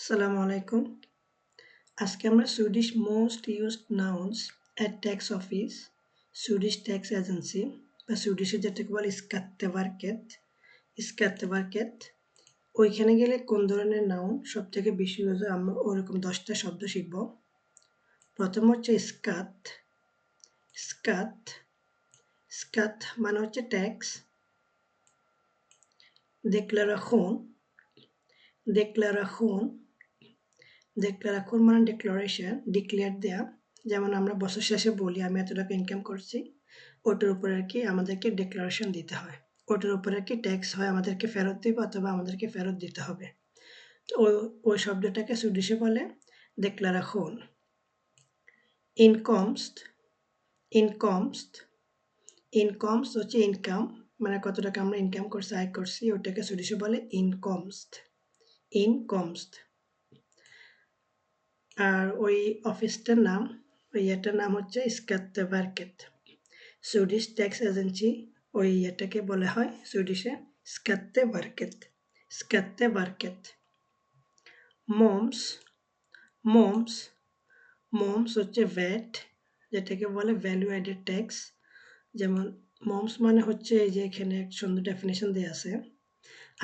আসসালামু আলাইকুম। আজকে আমরা Swedish most used nouns at tax office Swedish tax agency বা সুইডিশে যেটাকে বলে স্কাত্তেভার্কেট স্কাত্তেভার্কেট ওইখানে গেলে কোন ধরনের নাউন সব থেকে বেশি ইউজ আমরা ওরকম দশটা শব্দ শিখব। প্রথম হচ্ছে স্কাত স্কাত স্কাত মানে হচ্ছে ট্যাক্স declaración declaración ডেক্লারেশন মানে ডিক্লারেশন ডিক্লেয়ার দেয়া। যেমন আমরা বছর শেষে বলি, আমি এত টাকা ইনকাম করছি, ওটার উপরে আর কি আমাদেরকে ডিক্লারেশন দিতে হয়। ওটার উপরে আর কি ট্যাক্স হয়, আমাদেরকে ফেরত দিবে অথবা আমাদেরকে ফেরত দিতে হবে। তো ওই শব্দটাকে সুইডিশে বলে ডেক্লারেশন ইনকমস্ট ইনকমস্ট ইনকমস হচ্ছে ইনকাম মানে কত টাকা আমরা ইনকাম করছি, আয় করছি, ওটাকে সুইডিশে বলে ইনকমস্ট ইনকমস্ট আর ওই অফিসটার নাম, ওই ইয়েটার নাম হচ্ছে স্কাত্তেভার্কেট সুইডিশ ট্যাক্স এজেন্সি ওই ইয়েটাকে বলা হয়, সুইডিশে স্কাত্তেভার্কেট স্কাত্তেভার্কেট মমস মমস মমস হচ্ছে ভ্যাট, যেটাকে বলে ভ্যালু অ্যাডেড ট্যাক্স যেমন মমস মানে হচ্ছে এই যে এখানে এক সুন্দর ডেফিনেশন দেওয়া আছে।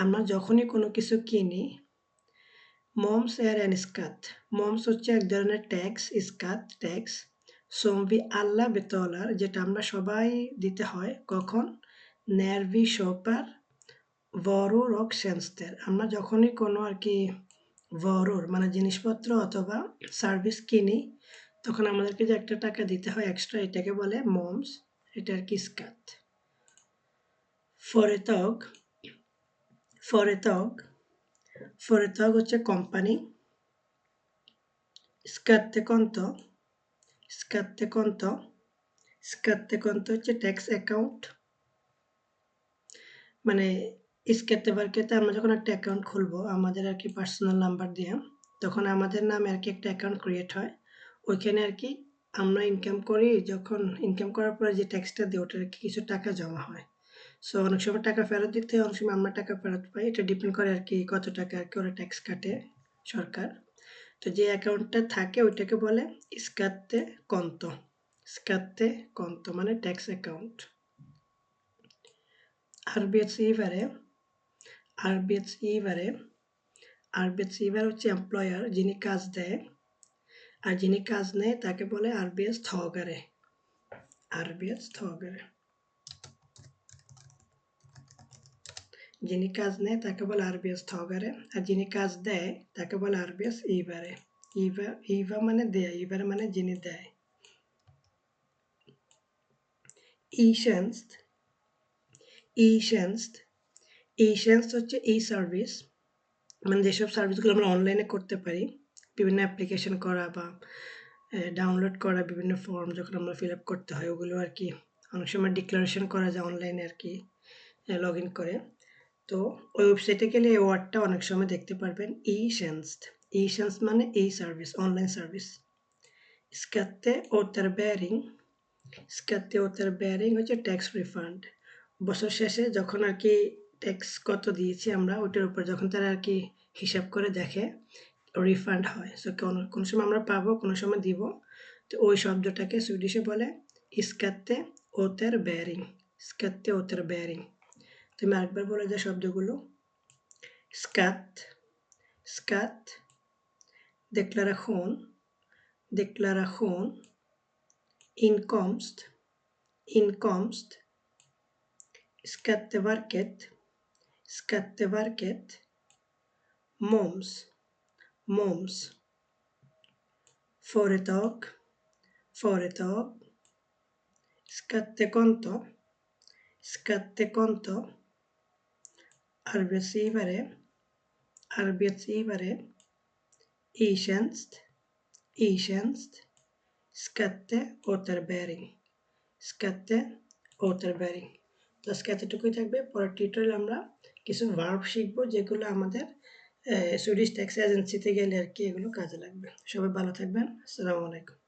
আমরা যখনই কোনো কিছু কিনি মমস এর এন স্কাত মমস হচ্ছে এক ধরনের ট্যাক্স স্কাত ট্যাক্স সোমভি আল্লাহ বেতলার যেটা আমরা সবাই দিতে হয় কখন নেরভি সোপার ভরুর ওক সেন্সদের আমরা যখনই কোনো আর কি ভরুর মানে জিনিসপত্র অথবা সার্ভিস কিনি তখন আমাদেরকে যে একটা টাকা দিতে হয় এক্সট্রা এটাকে বলে মমস এটা আর কি স্কাত ফরেতগ ফরেতগ ফরেতগ হচ্ছে কোম্পানি স্কাতে কন্ত স্কাতে কন্ত স্কাতে কন্ত হচ্ছে ট্যাক্স অ্যাকাউন্ট মানে স্কেতে বারকেতে আমরা যখন একটা অ্যাকাউন্ট খুলবো আমাদের আর কি পার্সোনাল নাম্বার দিয়ে তখন আমাদের নামে আর কি একটা অ্যাকাউন্ট ক্রিয়েট হয় ওইখানে আর কি আমরা ইনকাম করি যখন ইনকাম করার পরে যে ট্যাক্সটা দিই ওটার কিছু টাকা জমা হয় সো অনেক সময় টাকা ফেরত দিতে হয়, অনেক সময় আমরা টাকা ফেরত পাই। এটা ডিপেন্ড করে আর কি কত টাকা আর কি ওরা ট্যাক্স কাটে সরকার। তো যে অ্যাকাউন্টটা থাকে, ওইটাকে বলে স্কাত্তে কন্ত। স্কাত্তে কন্ত মানে ট্যাক্স অ্যাকাউন্ট আরবিএস ইভারে আরবিএস ইভারে আরবিএস ইভার হচ্ছে এমপ্লয়ার যিনি কাজ দেয়, আর যিনি কাজ নেয় তাকে বলে আরবিএস থগারে আরবিএস থগারে যিনি কাজ নেয় তাকে বলে আরবিএস থগারে আর যিনি কাজ দেয় তাকে বলে আরবিএস ইবারে ইভা ইভা মানে দেয় ইবারে মানে যিনি দেয় ইশান্স ইশান্স ইশান্স হচ্ছে ই সার্ভিস মানে যেসব সার্ভিসগুলো আমরা অনলাইনে করতে পারি বিভিন্ন অ্যাপ্লিকেশন করা বা ডাউনলোড করা বিভিন্ন ফর্ম যখন আমরা ফিল আপ করতে হয় ওগুলো আর কি অনেক সময় ডিক্লারেশন করা যায় অনলাইনে আর কি লগ ইন করে তো ওই ওয়েবসাইটে গেলে এই ওয়ার্ডটা অনেক সময় দেখতে পারবেন। ই সেন্সড ই সেন্স মানে এই সার্ভিস অনলাইন সার্ভিস ব্যারিং স্কাতে ওটার ব্যারিং হচ্ছে ট্যাক্স রিফান্ড বছর শেষে যখন আর কি ট্যাক্স কত দিয়েছি আমরা, ওটার উপর যখন তারা আর কি হিসাব করে দেখে রিফান্ড হয়। সো কোনো কোনো সময় আমরা পাবো, কোনো সময় দিব। তো ওই শব্দটাকে সুইডিশে বলে স্কাতে ওতের ব্যারিং স্কাতে ওতের ব্যারিং তুমি আরেকবার বলে যায় শব্দগুলো স্কাত স্কাত declaración declaración inkomst inkomst skatteverket skatteverket moms moms företag företag skattekonto skattekonto arbetsgivare, arbetsgivare, e-tjänst, e-tjänst, skatteåterbäring, skatteåterbäring. তো এতটুকুই থাকবে পরের টিউটোরিয়াল আমরা কিছু ভার্ব শিখব যেগুলো আমাদের সুইডিশ ট্যাক্স এজেন্সিতে গেলে আর কি এগুলো কাজে লাগবে। সবাই ভালো থাকবেন। আসসালামু আলাইকুম।